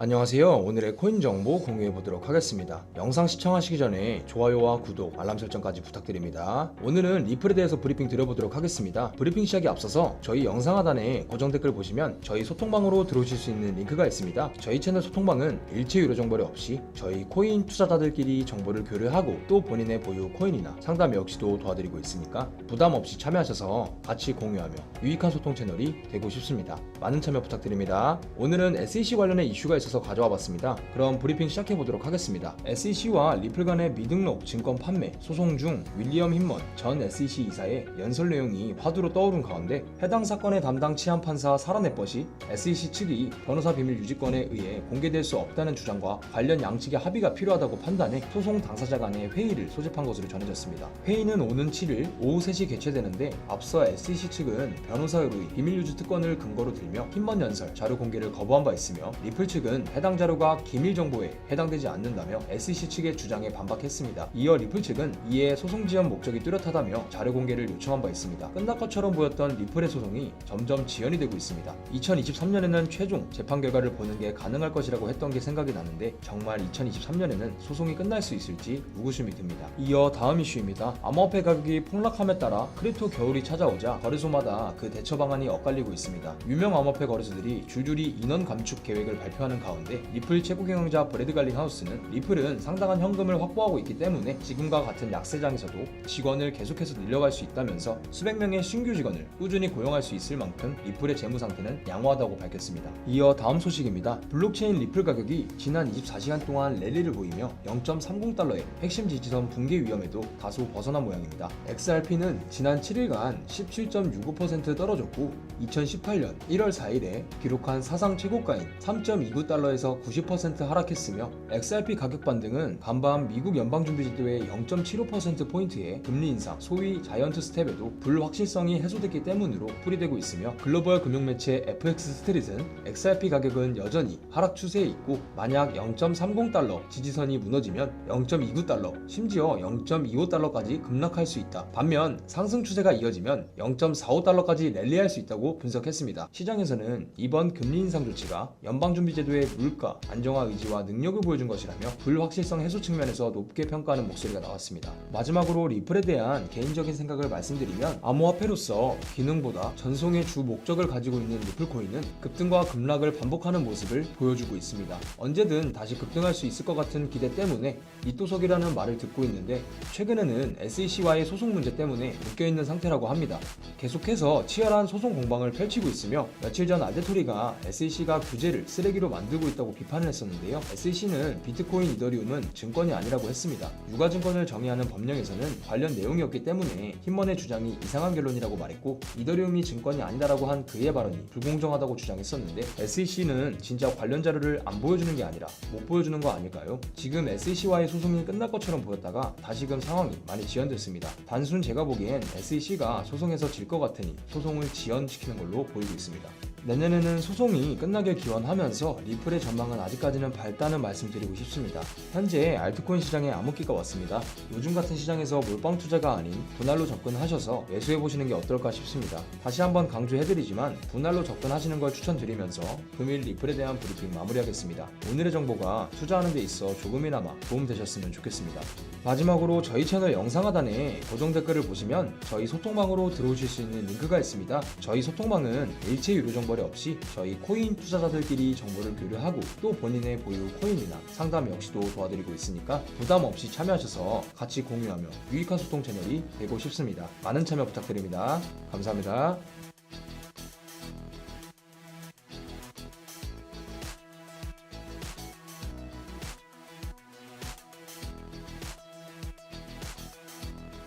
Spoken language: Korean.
안녕하세요. 오늘의 코인 정보 공유해 보도록 하겠습니다. 영상 시청하시기 전에 좋아요와 구독, 알람 설정까지 부탁드립니다. 오늘은 리플에 대해서 브리핑 드려보도록 하겠습니다. 브리핑 시작에 앞서서 저희 영상 하단에 고정 댓글 보시면 저희 소통방으로 들어오실 수 있는 링크가 있습니다. 저희 채널 소통방은 일체 유료 정보를 없이 저희 코인 투자자들끼리 정보를 교류하고 또 본인의 보유 코인이나 상담 역시도 도와드리고 있으니까 부담 없이 참여하셔서 같이 공유하며 유익한 소통 채널이 되고 싶습니다. 많은 참여 부탁드립니다. 오늘은 SEC 관련의 이슈가 있 어서 가져와 봤습니다. 그럼 브리핑 시작해 보도록 하겠습니다. SEC와 리플 간의 미등록 증권 판매 소송 중 윌리엄 힘먼 전 SEC 이사의 연설 내용이 화두로 떠오른 가운데 해당 사건의 담당 치안 판사 것이 SEC 측이 변호사 비밀 유지권에 의해 공개될 수 없다는 주장과 관련 양측의 합의가 필요하다고 판단해 소송 당사자 간의 회의를 소집한 것으로 전해졌습니다. 회의는 오는 7일 오후 3시 개최되는데 앞서 SEC 측은 변호사 의뢰 비밀 유지 특권을 근거로 들며 힘먼 연설 자료 공개를 거부한 바 있으며 리플 측은 해당 자료가 기밀 정보에 해당되지 않는다며 SEC 측의 주장에 반박했습니다. 이어 리플 측은 이에 소송 지연 목적이 뚜렷하다며 자료 공개를 요청한 바 있습니다. 끝날 것처럼 보였던 리플의 소송이 점점 지연이 되고 있습니다. 2023년에는 최종 재판 결과를 보는 게 가능할 것이라고 했던 게 생각이 나는데 정말 2023년에는 소송이 끝날 수 있을지 의구심이 듭니다. 이어 다음 이슈입니다. 암호화폐 가격이 폭락함에 따라 크립토 겨울이 찾아오자 거래소마다 그 대처 방안이 엇갈리고 있습니다. 유명 암호화폐 거래소들이 줄줄이 인원 감축 계획을 발표하는 가운데 리플 최고 경영자 브래드 갈링 하우스는 리플은 상당한 현금을 확보하고 있기 때문에 지금과 같은 약세장에서도 직원을 계속해서 늘려갈 수 있다면서 수백 명의 신규 직원을 꾸준히 고용할 수 있을 만큼 리플의 재무 상태는 양호하다고 밝혔습니다. 이어 다음 소식입니다. 블록체인 리플 가격이 지난 24시간 동안 랠리를 보이며 0.30달러의 핵심 지지선 붕괴 위험에도 다소 벗어난 모양입니다. XRP는 지난 7일간 17.65% 떨어졌고 2018년 1월 4일에 기록한 사상 최고가인 3.29달러 에서 90% 하락했으며 XRP 가격 반등은 간밤 미국 연방준비제도의 0.75%포인트의 금리 인상, 소위 자이언트 스텝에도 불확실성이 해소됐기 때문으로 풀이되고 있으며 글로벌 금융매체 FX 스트릿은 XRP 가격은 여전히 하락 추세에 있고 만약 0.30달러 지지선이 무너지면 0.29달러, 심지어 0.25달러까지 급락할 수 있다. 반면 상승 추세가 이어지면 0.45달러까지 랠리할 수 있다고 분석했습니다. 시장에서는 이번 금리 인상 조치가 연방준비제도의 물가 안정화 의지와 능력을 보여준 것이라며 불확실성 해소 측면에서 높게 평가하는 목소리가 나왔습니다. 마지막으로 리플에 대한 개인적인 생각을 말씀드리면 암호화폐로서 기능보다 전송의 주 목적을 가지고 있는 리플 코인은 급등과 급락을 반복하는 모습을 보여주고 있습니다. 언제든 다시 급등할 수 있을 것 같은 기대 때문에 이또석이라는 말을 듣고 있는데 최근에는 SEC와의 소송 문제 때문에 묶여있는 상태라고 합니다. 계속해서 치열한 소송 공방을 펼치고 있으며 며칠 전 알데토리가 SEC가 규제를 쓰레기로 만 들고 있다고 비판을 했었는데요. SEC는 비트코인 이더리움은 증권이 아니라고 했습니다. 유가증권을 정의하는 법령에서는 관련 내용이었기 때문에 힘먼의 주장이 이상한 결론이라고 말했고 이더리움이 증권이 아니다라고 한 그의 발언이 불공정하다고 주장했었는데 SEC는 진짜 관련 자료를 안 보여주는 게 아니라 못 보여주는 거 아닐까요? 지금 SEC와의 소송이 끝날 것처럼 보였다가 다시금 상황이 많이 지연됐습니다. 단순 제가 보기엔 SEC가 소송에서 질 것 같으니 소송을 지연시키는 걸로 보이고 있습니다. 내년에는 소송이 끝나길 기원하면서 리플의 전망은 아직까지는 밝다는 말씀드리고 싶습니다. 현재 알트코인 시장에 암흑기가 왔습니다. 요즘 같은 시장에서 몰빵 투자가 아닌 분할로 접근하셔서 매수해 보시는 게 어떨까 싶습니다. 다시 한번 강조해드리지만 분할로 접근하시는 걸 추천드리면서 금일 리플에 대한 브리핑 마무리하겠습니다. 오늘의 정보가 투자하는 데 있어 조금이나마 도움되셨으면 좋겠습니다. 마지막으로 저희 채널 영상 하단에 고정 댓글을 보시면 저희 소통방으로 들어오실 수 있는 링크가 있습니다. 저희 소통방은 일체 유료 정보 를 없이 저희 코인 투자자들끼리 정보를 교류하고 또 본인의 보유 코인이나 상담 역시도 도와드리고 있으니까 부담 없이 참여하셔서 같이 공유하며 유익한 소통 채널이 되고 싶습니다. 많은 참여 부탁드립니다. 감사합니다.